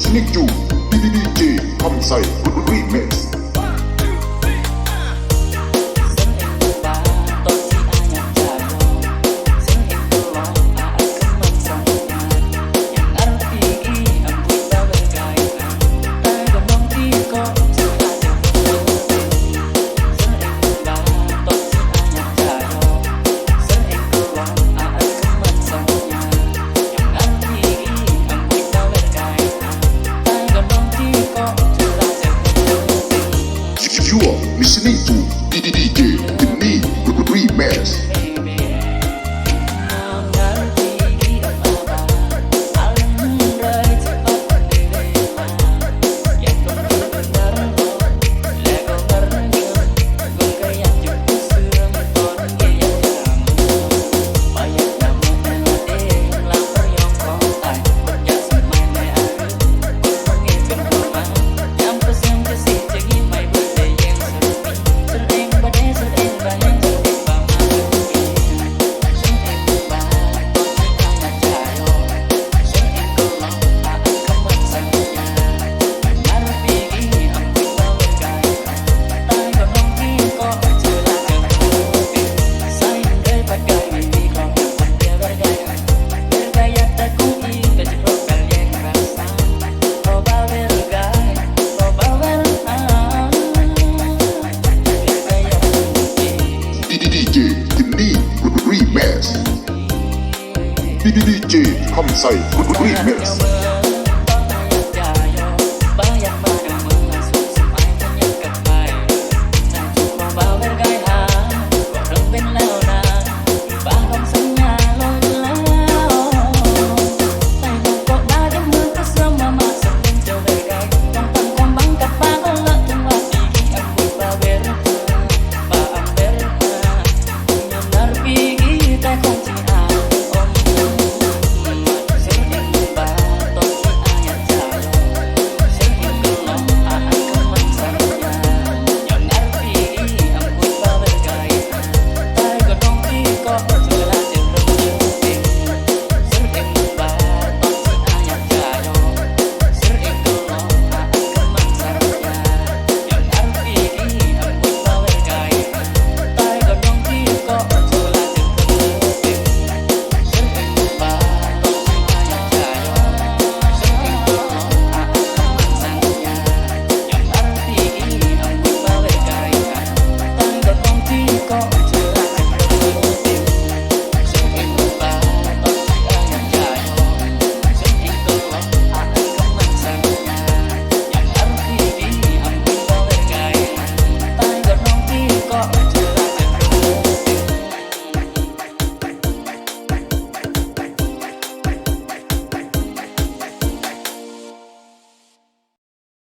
Sneak to DJ Kamsai Remix. Mito DJ. DJ Kamsai Remix. 거.